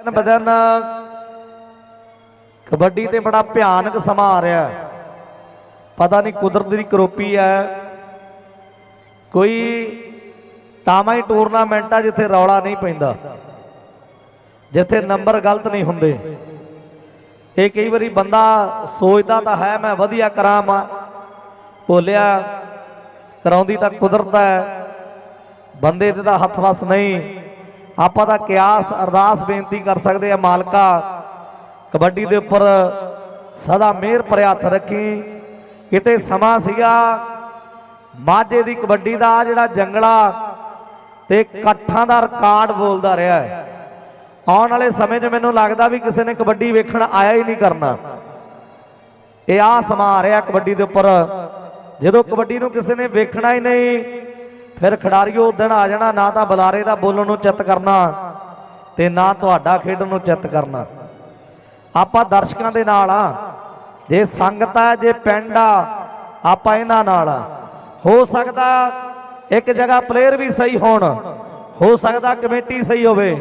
ਦਿਨ ਬਦਨ। ਕਬੱਡੀ ਤੇ ਬੜਾ ਭਿਆਨਕ ਸਮਾਂ ਆ ਰਿਹਾ। ਪਤਾ ਨਹੀਂ ਕੁਦਰਤ ਦੀ ਕਰੋਪੀ ਹੈ। ਕੋਈ ਟਾਮਾ ਹੀ ਟੂਰਨਾਮੈਂਟ ਆ ਜਿੱਥੇ ਰੌਲਾ ਨਹੀਂ ਪੈਂਦਾ। ਜਿੱਥੇ ਨੰਬਰ ਗਲਤ ਨਹੀਂ ਹੁੰਦੇ। ਇਹ ਕਈ ਵਾਰੀ ਬੰਦਾ ਸੋਚਦਾ ਤਾਂ ਹੈ, ਮੈਂ ਵਧੀਆ ਕਰਾਂ ਮਾ ਭੋਲਿਆ, ਕਰਾਉਂਦੀ ਤਾਂ ਕੁਦਰਤ ਹੈ। ਬੰਦੇ ਤੇ ਤਾਂ ਹੱਥ ਵਸ ਨਹੀਂ। ਆਪਾਂ ਤਾਂ ਕਿਆਸ ਅਰਦਾਸ ਬੇਨਤੀ ਕਰ ਸਕਦੇ ਆ ਮਾਲਕਾ। ਕਬੱਡੀ ਦੇ ਉੱਪਰ ਸਦਾ ਮਿਹਰ ਭਰਿਆ ਹੱਥ ਰੱਖੀ। ਕਿਤੇ ਸਮਾਂ ਸੀਗਾ, ਮਾਝੇ ਦੀ ਕਬੱਡੀ ਦਾ ਆਹ ਜਿਹੜਾ ਜੰਗਲਾ ਤੇ ਇਕੱਠਾਂ ਦਾ ਰਿਕਾਰਡ ਬੋਲਦਾ ਰਿਹਾ ਹੈ। ਆਉਣ ਵਾਲੇ ਸਮੇਂ 'ਚ ਮੈਨੂੰ ਲੱਗਦਾ ਵੀ ਕਿਸੇ ਨੇ ਕਬੱਡੀ ਵੇਖਣ ਆਇਆ ਹੀ ਨਹੀਂ ਕਰਨਾ। ਇਹ ਆ ਸਮਾਂ ਆ ਰਿਹਾ ਕਬੱਡੀ ਦੇ ਉੱਪਰ। ਜਦੋਂ ਕਬੱਡੀ ਨੂੰ ਕਿਸੇ ਨੇ ਵੇਖਣਾ ਹੀ ਨਹੀਂ ਫਿਰ ਖਿਡਾਰੀਓ ਉਦਣ ਆ ਜਾਣਾ, ਨਾ ਤਾਂ ਬੁਲਾਰੇ ਦਾ ਬੋਲਣ ਨੂੰ ਚਿੱਤ ਕਰਨਾ ਤੇ ਨਾ ਤੁਹਾਡਾ ਖੇਡਣ ਨੂੰ ਚਿੱਤ ਕਰਨਾ। ਆਪਾਂ ਦਰਸ਼ਕਾਂ ਦੇ ਨਾਲ ਆ, ਜੇ ਸੰਗਤ ਆ, ਜੇ ਪਿੰਡ ਆ, ਆਪਾਂ ਇਹਨਾਂ ਨਾਲ ਆ। ਹੋ ਸਕਦਾ ਇੱਕ ਜਗ੍ਹਾ ਪਲੇਅਰ ਵੀ ਸਹੀ ਹੋਣ, ਹੋ ਸਕਦਾ ਕਮੇਟੀ ਸਹੀ ਹੋਵੇ।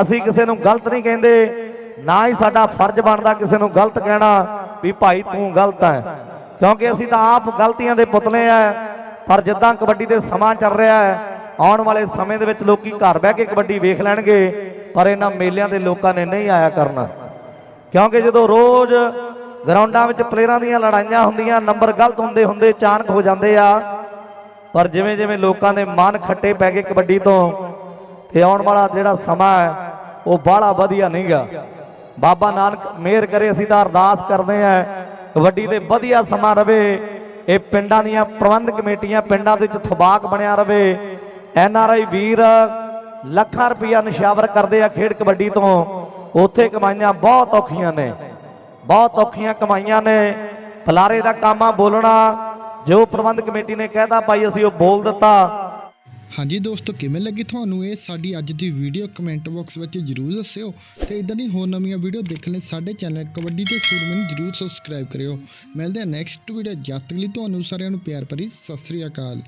ਅਸੀਂ ਕਿਸੇ ਨੂੰ ਗਲਤ ਨਹੀਂ ਕਹਿੰਦੇ, ਨਾ ਹੀ ਸਾਡਾ ਫਰਜ਼ ਬਣਦਾ ਕਿਸੇ ਨੂੰ ਗਲਤ ਕਹਿਣਾ ਵੀ ਭਾਈ ਤੂੰ ਗਲਤ ਹੈ। ਕਿਉਂਕਿ ਅਸੀਂ ਤਾਂ ਆਪ ਗਲਤੀਆਂ ਦੇ ਪੁਤਲੇ ਆ। ਪਰ ਜਿੱਦਾਂ ਕਬੱਡੀ ਦੇ ਸਮਾਂ ਚੱਲ ਰਿਹਾ ਹੈ, ਆਉਣ ਵਾਲੇ ਸਮੇਂ ਦੇ ਵਿੱਚ ਲੋਕੀ ਘਰ ਬਹਿ ਕੇ ਕਬੱਡੀ ਵੇਖ ਲੈਣਗੇ, ਪਰ ਇਹਨਾਂ ਮੇਲਿਆਂ ਦੇ ਲੋਕਾਂ ਨੇ ਨਹੀਂ ਆਇਆ ਕਰਨਾ। ਕਿਉਂਕਿ ਜਦੋਂ ਰੋਜ਼ ਗਰਾਊਂਡਾਂ ਵਿੱਚ ਪਲੇਅਰਾਂ ਦੀਆਂ ਲੜਾਈਆਂ ਹੁੰਦੀਆਂ, ਨੰਬਰ ਗਲਤ ਹੁੰਦੇ ਹੁੰਦੇ ਅਚਾਨਕ ਹੋ ਜਾਂਦੇ ਆ, ਪਰ ਜਿਵੇਂ ਜਿਵੇਂ ਲੋਕਾਂ ਦੇ ਮਨ ਖੱਟੇ ਪੈ ਗਏ ਕਬੱਡੀ ਤੋਂ, ਤੇ ਆਉਣ ਵਾਲਾ ਜਿਹੜਾ ਸਮਾਂ ਹੈ, ਉਹ ਬਾਹਲਾ ਵਧੀਆ ਨਹੀਂਗਾ ਬਾਬਾ ਨਾਨਕ ਮਿਹਰ ਕਰੇ, ਅਸੀਂ ਤਾਂ ਅਰਦਾਸ ਕਰਦੇ ਆਂ ਕਬੱਡੀ 'ਤੇ ਵਧੀਆ ਸਮਾਂ ਰਵੇ ਇਹ ਪਿੰਡਾਂ ਦੀਆਂ ਪ੍ਰਬੰਧ ਕਮੇਟੀਆਂ ਪਿੰਡਾਂ ਦੇ ਵਿੱਚ ਥਬਾਕ ਬਣਿਆ ਰਵੇ। ਐਨ ਆਰ ਆਈ ਵੀਰ ਲੱਖਾਂ ਰੁਪਈਆ ਨਿਸ਼ਾਵਰ ਕਰਦੇ ਆ ਖੇਡ ਕਬੱਡੀ ਤੋਂ। ਉੱਥੇ ਕਮਾਈਆਂ ਬਹੁਤ ਔਖੀਆਂ ਨੇ। ਬਹੁਤ ਔਖੀਆਂ ਕਮਾਈਆਂ ਨੇ। ਫਲਾਰੇ ਦਾ ਕੰਮ ਆ ਬੋਲਣਾ। ਜੋ ਪ੍ਰਬੰਧ ਕਮੇਟੀ ਨੇ ਕਹਿਤਾ ਭਾਈ ਅਸੀਂ ਉਹ ਬੋਲ ਦਿੱਤਾ। ਹਾਂਜੀ ਦੋਸਤੋ, ਕਿਵੇਂ ਲੱਗੀ ਤੁਹਾਨੂੰ ਇਹ ਸਾਡੀ ਅੱਜ ਦੀ ਵੀਡੀਓ ਕਮੈਂਟ ਬਾਕਸ ਵਿੱਚ ਜਰੂਰ ਦੱਸਿਓ। ਤੇ ਇਦਾਂ ਦੀ ਹੋਰ ਨਵੀਆਂ ਵੀਡੀਓ ਦੇਖਣ ਲਈ ਸਾਡੇ ਚੈਨਲ ਕਬੱਡੀ ਤੇ ਸੂਰਮਨ ਨੂੰ ਜਰੂਰ ਸਬਸਕ੍ਰਾਈਬ ਕਰਿਓ। ਮਿਲਦੇ ਹਾਂ ਨੈਕਸਟ ਵੀਡੀਓ ਜਦ ਤੱਕ ਲਈ ਤੁਹਾਨੂੰ ਸਾਰਿਆਂ ਨੂੰ ਪਿਆਰ ਭਰੀ ਸਤਿ ਸ੍ਰੀ ਅਕਾਲ।